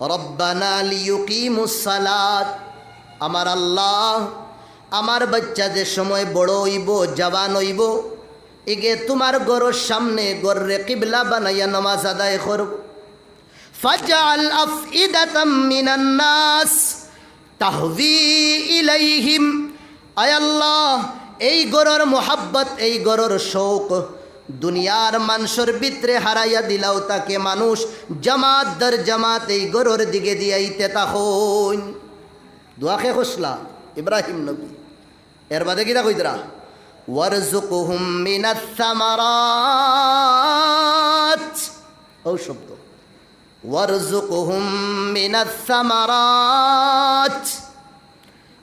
রব্বানা লিয়ুকিমুস সালাত। আমার আল্লাহ, আমার বাচ্চাদের সময় বড় হইব, জওয়ান হইব, এগে তোমার গরর সামনে গররে কিবলা বানাইয়া নামাজ আদায় করব। ফাজআল আফইদাতাম তাহভি ইলাইহিম। আয় আল্লাহ, এই গরর মোহাব্বত, এই গরর শৌক দুনিয়ার মানুষের ভিতরে হারাইয়া দিলাও তাকে মানুষ। জামাত দর জামাত এই গরর দিকে দিয়াইতে তাহন। দোয়াকে খসলা, ইব্রাহিম নবী। এর বাদে কিনা কইতরা ওয়ারজুকুহুম মিনাস সামারাত। ও শব্দ। ওয়ারজুকুহুম মিনাস সামারাত।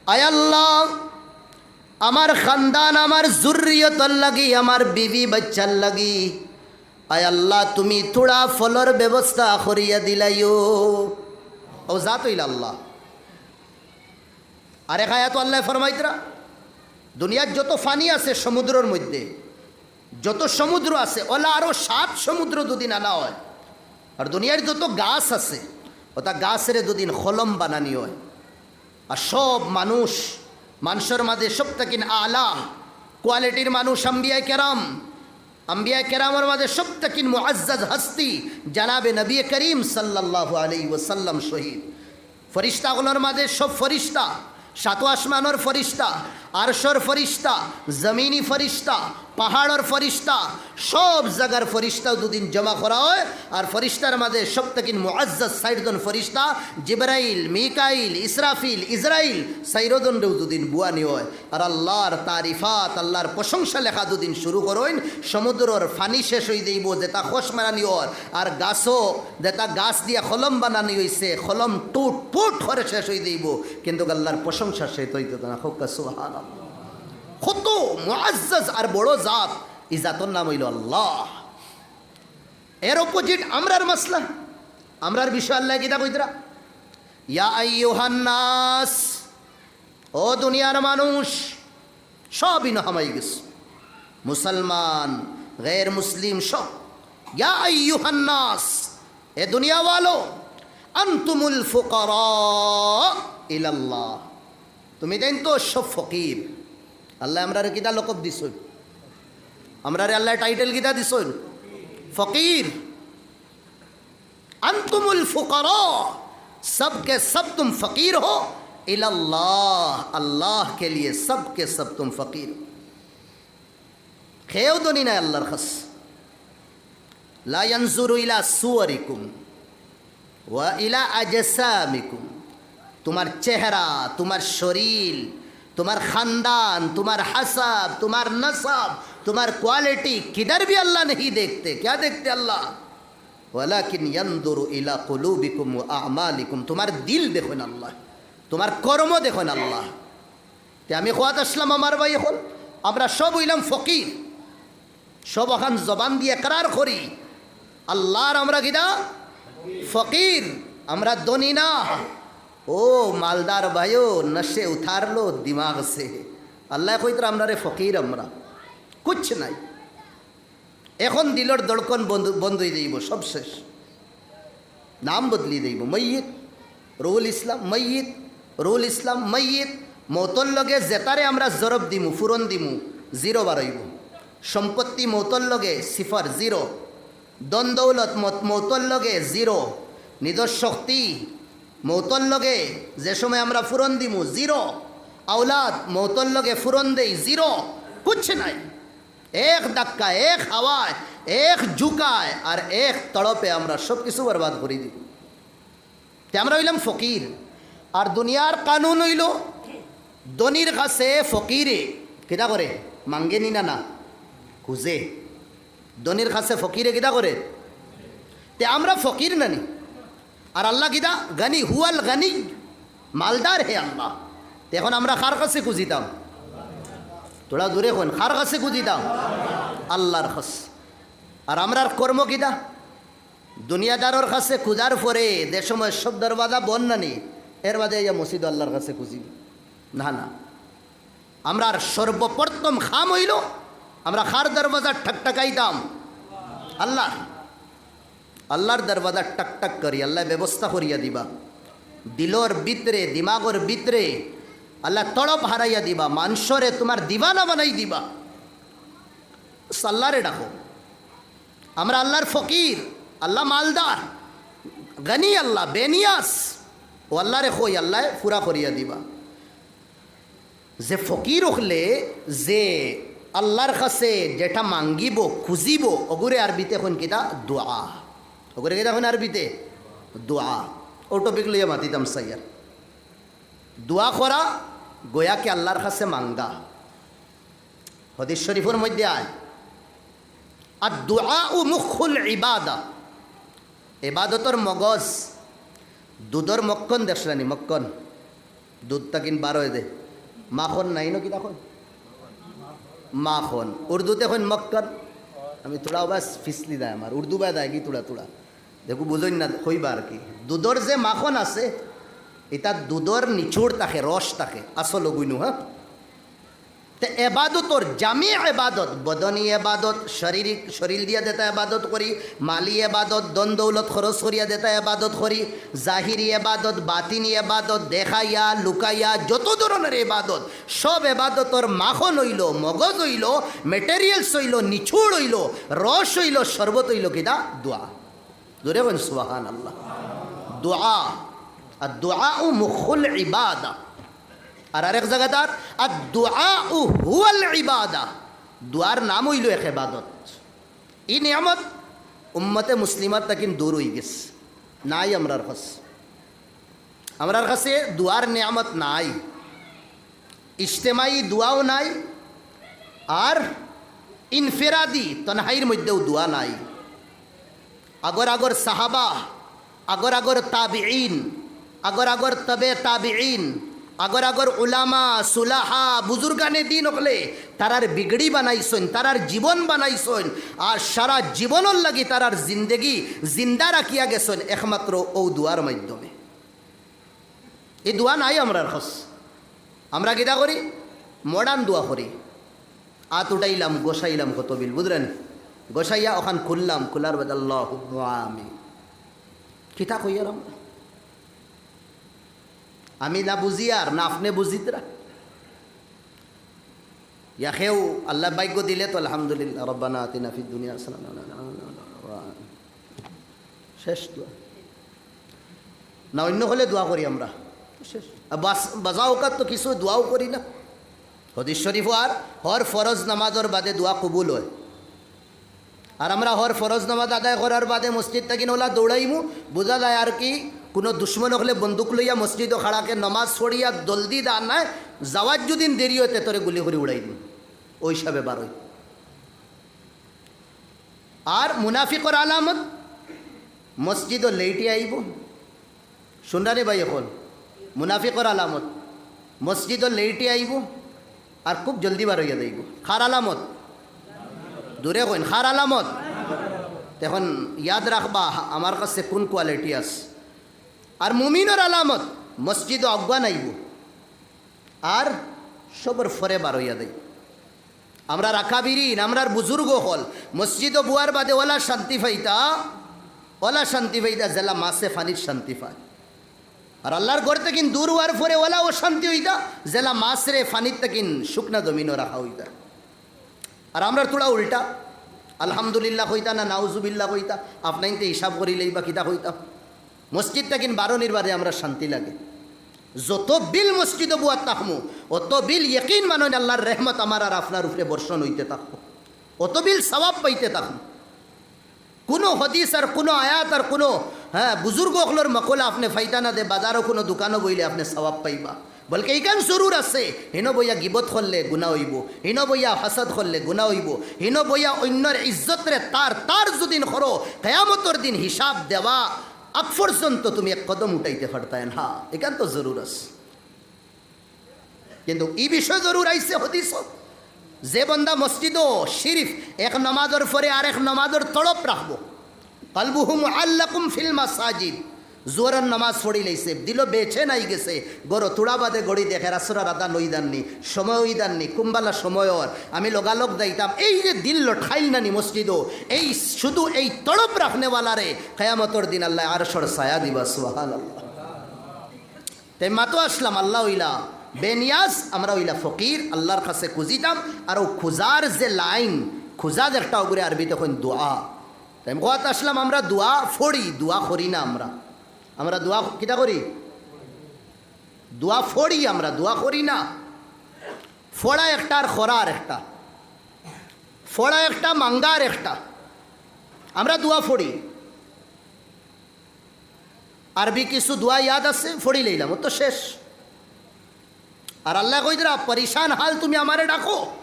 আয় আল্লাহ আমার খানদান, আমার জুরিয়তর লাগি, আমার বিবি বাচ্চার লাগি। আয় আল্লাহ, তুমি থোড়া ফলর ব্যবস্থা করিয়া দিলাইও। ও যা তৈল আল্লাহ। আরে খায়া তো আল্লাহ ফরমাইতরা, দুনিয়ার যত ফানি আছে সমুদ্রের মধ্যে, যত সমুদ্র আছে, ওলা আরও সাত সমুদ্র দুদিন আনা হয়। আর দুনিয়ার যত গাছ আছে, ওটা গাছের দুদিন কলম বানানি হয়। আর সব মানুষ মানুষের মাঝে সব থেকে আলা কোয়ালিটির মানুষ আম্বিয়া কেরাম। আম্বিয়া কেরামের মাঝে সব থেকে মুআজ্জাজ হস্তি জানাবে নবী করিম সাল্লাল্লাহু আলাইহি ওয়াসাল্লাম শহীদ। ফরিস্তাগুলোর মাঝে সব ফরিস্তা, সাতো আসমানোর ফরিস্তা আরশর ফরিস্তা, জমিনি ফরিস্তা, পাহাড়ের ফরিস্তা, সব জায়গার ফরিস্তা দুদিন জমা করা হয়। আর ফরিস্তার মাঝে সব থেকে মুআজ্জাজ সাইরদন ফরিস্তা, জিবরাইল, মিকাইল, ইসরাফিল ইসরাইল সাইরদনরেও দুদিন বুয়ানি হয়। আর আল্লাহর তারিফাত, আল্লাহর প্রশংসা লেখা দুদিন শুরু করেন। সমুদ্রর ফানি শেষ হয়ে দেব যেটা খোস মারানি হর আর গাছও যেটা গাছ দিয়া খলম বানানি হয়েছে খলম টুট ফুট করে শেষ হয়ে দেব কিন্তু আল্লাহর প্রশংসা শেষ হইতে না হোক সুহান কত মুআজ্জাজ আর বড় জাত, এই জাতর নাম হইল আল্লাহ। এর অপোজিট আমরার মাসলা। আমরার বিষয় আল্লাহ কিতা কইতরা ইয়া আইয়ুহান্নাস, ও দুনিয়ার মানুষ, সবই নহামাই গেছে। মুসলমান গैर মুসলিম সব। ইয়া আইয়ুহান্নাস, এ দুনিয়া ওয়ালো আনতুমুল ফুকারা ইলাল্লাহ। তুমি দেন তো সব ফকির। আল্লাহ আমরা কিতা লকব দিস আমরা রে আল্লাহ টাইটেল কিতা দিস ফকির। আন্তুমুল ফকর। সবকে সব তুম ফকির হো। ইহ আল্লাহ কে লিয়ে সবকে সব তুম ফকির। খেয়েও তো নিনা আল্লাহর খাস। লায়নজুরু ইলা সুয়ারিকুম ওয়া ইলা আজসামিকুম। তোমার চেহারা, তোমার শরীর তোমার খানদান তোমার হাসাব তোমার নসাব তোমার क्वालिटी किधर भी अल्लाह नहीं देखते क्या देखते अल्लाह ওয়ালাকিন ইয়ানদুরু ইলা কুলুবিকুম ওয়া আমালিকুম তোমার দিল দেখুন আল্লাহ তোমার কর্ম দেখুন আল্লাহ তে আমি খোয়াত আসলাম আমার ভাই এখন আমরা সব হইলাম ফকির সব ওখান জবান দিয়ে করার করি আল্লাহর আমরা কিনা ফকির আমরা দনি না ও মালদার ভাইও, নশে উঠারলো দিমাগ সে। আল্লাহ কইতরা আমরা রে ফকির, আমরা। কুছ নাই। এখন দিলর দড়কন বন্ধ, বন্ধই দেব সব শেষ। নাম বদলি দেব মৈয়িত রুল ইসলাম মৈয়িত রুল ইসলাম মৈয়িত মৌতর লগে জেতারে আমরা জরব দিমু, ফুরন দিমু, জিরো বাড়াইব। সম্পত্তি মৌতর লগে সিফার জিরো। দন দৌলত মৌতর লগে জিরো। নিজের শক্তি মৌতর লগে যে সময় আমরা ফুরন দিমু জিরো আওলাদ মৌতর লগে ফুরন দেই জিরো কুছ নাই। এক ধাক্কায় এক হাওয়ায়, এক ঝুকায়, আর এক তড়পে আমরা সব কিছু বরবাদ করে দিই। তে আমরা হইলাম ফকির। আর দুনিয়ার কানুন হইল দনির কাছে ফকিরে। কিতা করে? মাঙ্গে নি না? না খুঁজে। দনির কাছে ফকিরে কিতা করে? তে আমরা ফকির নানি। আর আল্লাহ কিতা গানি, হুয়াল গানি। মালদার হে আল্লাহ। এখন আমরা কার কাছে খুঁজিতাম তোরা দূরে হন কার কাছে খুঁজিতাম আল্লাহর কাছ আর আমরার কর্ম কিতা দুনিয়াদারর কাছে খুঁজার পরে যে সময় সব দরবাজা বন নানি এর বাদে ইয়া মসজিদ আল্লাহর কাছে খুঁজি। না না। আমরা সর্বপ্রথম খাম হইল, আমরা খার দরবাজা ঠকঠকাইতাম আল্লাহ। আল্লাহর দরবাজা টাক টাক করি আল্লাহ ব্যবস্থা করিয়া দিবা। দিলর ভিতরে, দিমাগর ভিতরে আল্লাহ তড়প হারাইয়া দিবা মাংসরে তোমার দিবানা বানাই দিবা। আল্লাহরে ডাকো। আমরা আল্লাহর ফকির, আল্লাহ মালদার, গনি আল্লাহ, বেনিয়াস। ও আল্লাহরে কই আল্লাহ পুরা করিয়া দিবা। যে ফকির হলে, যে আল্লাহর কাছে যেটা মাঙ্গিব, খুঁজিব, অগুরে আরবিতে এখন কিতা? দোয়া। অগুরে কিতা এখন আরবিতে? দোয়া। ও টপিক লইয়া মাতিতাম সাইয়ার। দোয়া করা গোয়াকে আল্লাহর কাছে মাঙ্গা? হদিস শরীফের মধ্যে আয়। আর দোয়া ও মুখুল ইবাদা। এবাদতর মগজ। দুধর মক্কন দেখলানি মক্কন। দুধটা কিন বার দে। মাখন নাই ন কি তখন? মাখন। উর্দুতে এখন মক্কন। আমি তোরা বাস ফিসলি দেয় আমার। উর্দু বা দেয় কি তোরা তোরা? দেখো বুঝই না, হইবা আর কি। দুধর যে মাখন আছে এটা দুধর নিচুড় থাকে রস থাকে আসল গুইনু হ্যাঁ তে এবাদতর জামি এবাদত, বদনী এবাদত শারীরিক শরীর দিয়া দেতা এবাদত করি মালি এবাদত দন দৌলত খরচ করিয়া দেতা এবাদত করি জাহিরি এবাদত, বাতিনি এবাদত, দেখাইয়া, লুকাইয়া, যত ধরনের এবাদত, সব এবাদতর মাখন হইল, মগজ হইল মেটেরিয়ালস হইল নিছুড় হইল রস হইল শরবত হইল কিনা দোয়া দূরে বন সুবাহান আল্লাহ দোয়া, আর দোয়া ও মুখুল ইবাদা। আর আরেক জায়গাতার আর দোয়া ও হুয়াল ইবাদা। দোয়ার নাম হইল এক এবাদত এই নিয়ামত উম্মতে মুসলিমাত তাকিন দূর হয়ে গেছে। নাই আমরার কাছে। আমরার কাছে দোয়ার নিয়ামত নাই। ইজতেমাই দোয়াও নাই। আর ইনফেরাদি তনহাইর মধ্যেও দোয়া নাই। আগর আগর সাহাবা, আগর আগর তাবিঈন, আগর আগর তবে তাবিঈন, আগর আগর উলামা, সুলাহা, বুজুর্গানে দিন হলে তারার বিগড়ি বানাইছেন তারার জীবন বানাইছেন আর সারা জীবনের লাগি তারার জিন্দেগি জিন্দা রাখিয়া গেছেন একমাত্র ও দুয়ার মাধ্যমে। এই দোয়া নাই আমরা খস আমরা কিটা করি? মডার্ন দোয়া করি। আত উঠাইলাম, গোসাইলাম কত বিল, বুঝলেন? গোসাইয়া ওখান খুললাম খোলার বাদাল্লাহ আমি কিতা কইয়ার আমরা আমি না বুঝি আর না আপনি বুঝিতরা ইয়াখেও আল্লাহ ভাগ্য দিলে তো আলহামদুলিল্লাহ রব্বানা আতিনা ফিদ দুনিয়া শেষ দোয়া না অন্য হলে দোয়া করি আমরা শেষ বাস বাজাওকাত তো কিছু দোয়াও করি না হদিস শরীফ আর হর ফরজ নামাজর বাদে দোয়া কবুল হয় আর আমরা হর ফরজ নামাজ আদায় করার বাদে মসজিদ থাকি ওলা দৌড়াইমু। বোঝা যায় আর কি, কোনো দুশ্মন হলে বন্দুক লইয়া মসজিদ খাড়াকে নমাজ ছড়িয়া জলদি দা নাই যাওয়ার যদি দেরি হতে তোরে গুলি করে উড়াই দিন ওই হিসাবে বারোই আর মুনাফিকর আলামত, মসজিদও লেইটে আইব। শুনরানি ভাই এখন, মুনাফিকর আলামত, মসজিদও লেইটে আইব আর খুব জলদি বার হইয়া যাইব। খার আলামত দূরে কইন খার আলামত। তখন ইয়াদ রাখবা, আমার কাছে কোন কোয়ালিটি আছে? আর মুমিনের আলামত, মসজিদ অজ্ঞান আইব আর সবর ফরে বার হইয়া দেয় আমরা রাখাবিরিন আমরার বুজুর্গ হল। মসজিদ বুয়ার বাদে ওলা শান্তি ফাইতা ওলা শান্তি ফাইতা জেলা মাসে ফানির শান্তি পায়। আর আল্লাহর ঘর তেকিন দূর হওয়ার পরে ওলা ও শান্তি হইতা, জেলা মাসরে ফানির তেকিন শুকনা জমিনও রাখা হইতা। আর আমরা তোলা উল্টা। আলহামদুলিল্লাহ হইতা না নাউজুবিল্লাহ হইতা? আপনাইতে হিসাব করিলেই বা কিতা হইতা? মসজিদ তাকিন বারো নির্বাদে আমরা শান্তি লাগে। যত বিল মসজিদ বুয়াত তাকমু, অত বিল ইয়কিন মানন আল্লাহর রেহমত আমার আর আপনার উপরে বর্ষণ হইতে থাকব। অত বিল সবাব পাইতে থাকব। কোনো হদিস আর কোনো আয়াত আর কোনো হ্যাঁ বুজুর্গ হলোর মকলা আপনি ফাইতা না দে, বাজারও কোনো দোকানও বইলে আপনি সবাব পাইবা। বলকে এইখান জরুর আছে। হিন বইয়া গিবত করলে গুণা হইব, হিন বইয়া হাসাদ করলে গুণা হইব, হিন বইয়া অন্যর ইজ্জতরে তার তার যদি করো, কেয়ামতর দিন হিসাব দেওয়া আগ পর্যন্ত তুমি এক কদম উঠাইতে পারতেন হ্যাঁ এখান তো জরুর আছে। কিন্তু এই বিষয় জরুর আইসে হদিস যে বন্দা মসজিদও শিরিফ, এক নমাজর পরে আর এক নমাজর তড়প রাখব। কালবুহুম আল্লাকুম ফিল মাসাজিদ। জোরের নামাজ পড়ি লাইছে, দিল বেছে নাই গেছে। গরো তুড়া বাদে গড়ি দেখে রাসুরা রাধা নই দাননি সময় ওই দাননি, কুম্বালা সময়র আমি লগালগ দাইতাম এই যে দিল ঠাইল নানি মসজিদও, এই শুধু এই তড়প রাখনেওয়ালারে কেয়ামতর দিন আল্লাহ আরশর সায়া দিবা সুহান আল্লাহ তাই মাতো আসলাম, আল্লাহ ওইলা বেনিয়াজ, আমরা ওইলা ফকির, আল্লাহর কাছে খুঁজিতাম, আর ও খুঁজার যে লাইন, খুঁজা একটা ওগুলো আরবি তখন দোয়া। তাই গোয়াতে আসলাম, আমরা দোয়া ফড়ি, দোয়া করি না আমরা। আমরা দোয়া কিটা করি? দোয়া ফড়ি আমরা, দোয়া করি না। ফোড়া একটা আর খরার একটা। ফোড়া একটা মাঙ্গার একটা। আমরা দোয়া ফড়ি। আরবি কিছু দোয়া ইয়াদ আছে, ফড়ি লইলাম, ও তো শেষ। আর আল্লাহ কই দিরা পরিশান হাল তুমি আমারে ডাকো।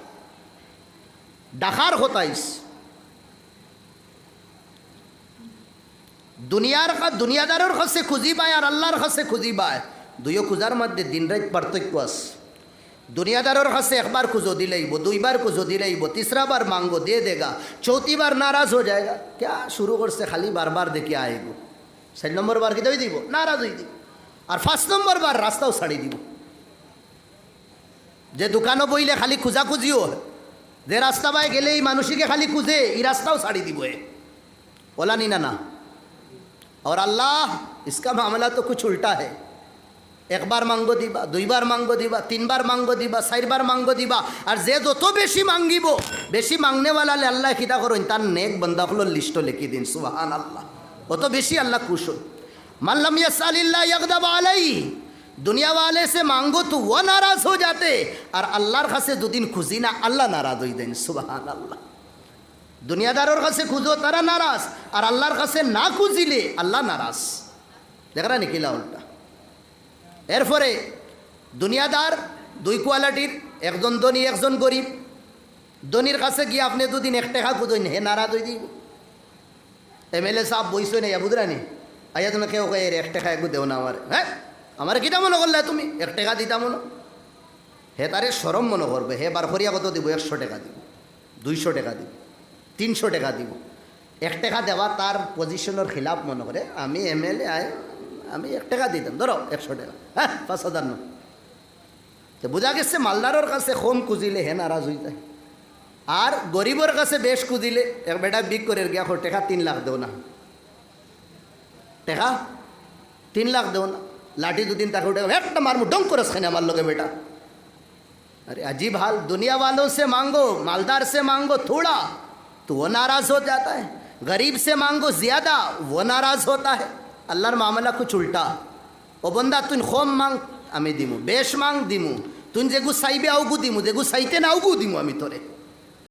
ডাকার হতাইস। দুনিয়ার দুনিয়াদারের কাছে খুঁজি পায় আর আল্লাহর কাছে খুঁজি পায়। দুইও খুঁজার মধ্যে দিন রাত পার্থক্য আছে। দুনিয়াদারের কাছে একবার খুঁজো দিলেইব দুইবার খুঁজো দিলেইব তিসরাবার মাঙ্গো দিয়ে দেগা চৌথিবার নারাজ হয়ে যায়গা। ক্যা শুরু করছে খালি বারবার দেখে আইব। সাইড নম্বর বার কি দিব? নারাজ হয়ে দিব। আর ফার্স্ট নম্বর বার রাস্তাও ছাড়ি দিব। যে দোকানও বইলে খালি খুঁজা খুঁজিও যে রাস্তা পায় গেলে এই মানুষকে খালি খুঁজে, এই রাস্তাও ছাড়ি দিব এ। ওলা নিনা না। और अल्लाह इसका मामला तो कुछ उल्टा है এক বার মাঙ্গো দিবা দুইবার মাঙ্গো দিবা তিনবার মাঙ্গো দিবা চারবার মাঙ্গো দিবা আর যে যত বেশি মাঙ্গিব বেশি মাংনেওয়ালা আল্লাহ কিতা করেন তার নেক বন্দাগুলোর লিস্ট লিখি দিন সুবাহান আল্লাহ অত বেশি আল্লাহ খুশ হন মাল্লাম ইয়াসালিল্লাহ ইয়াকদাব আলাই दुनिया वाले से मांगो तो वो नाराज हो जाते और अल्लाहर खासे दो दिन खुशी ना अल्लाह नाराज हो देन सुबहान अल्लाह দুনিয়াদারের কাছে খুঁজো, তারা নারাজ। আর আল্লাহর কাছে না খুঁজিলে আল্লাহ নারাজ। দেখা নাকি উল্টা এরপরে দুনিয়াদার দুই কোয়ালিটির, একজন ধনী, একজন গরিব। ধনির কাছে গিয়ে আপনি দুদিন এক টাকা খুঁজেন, হে নারাজ হয়ে দিব এম এল এ সাহেব বইস না বুধরানি আইয়া তুমি কেউ কে এক টাকা একটু দেও না আমার। হ্যাঁ? আমার কিটা মনে করলে তুমি? এক টাকা দিতা মনে? হে তারে সরম মনে করবে, হে বার করিয়া কত দিব? একশো টাকা দিব, দুইশো টাকা দিব। তিনশো টাকা দিব এক টাকা দেওয়া তার পজিশনের খিলাফ মনে করে আমি এম এল এ আয় আমি এক টাকা দিতাম ধরো একশো টাকা হ্যাঁ পাঁচ হাজার ন তো বোঝা গেছে মালদারের কাছে কম খুঁজিলে হে নারাজ হয়ে যায় আর গরিবের কাছে বেশ খুঁজিলে এক বেটা বিক করে গিয়া খো টাকা তিন লাখ দেও না টাকা তিন লাখ দেও না লাঠি দুদিন তাকে উঠে একটা মারমু ডং করে খানে আমার লোকে বেটা अरे अजीब हाल दुनिया वालों से मांगो मालदार से मांगो थोड़ा तो वो नाराज़ हो जाता है। गरीब से मांगो ज़्यादा, वो नाराज़ होता है। अल्लाह मामला कुछ उल्टा। ओ बंदा, तुन खोम मांग, अमी दीमू, बेश मांग दिमू। तुन जेगू साइबे आउगू दीमू जेगू साइते ना आउगू दीमू हमें तोरे।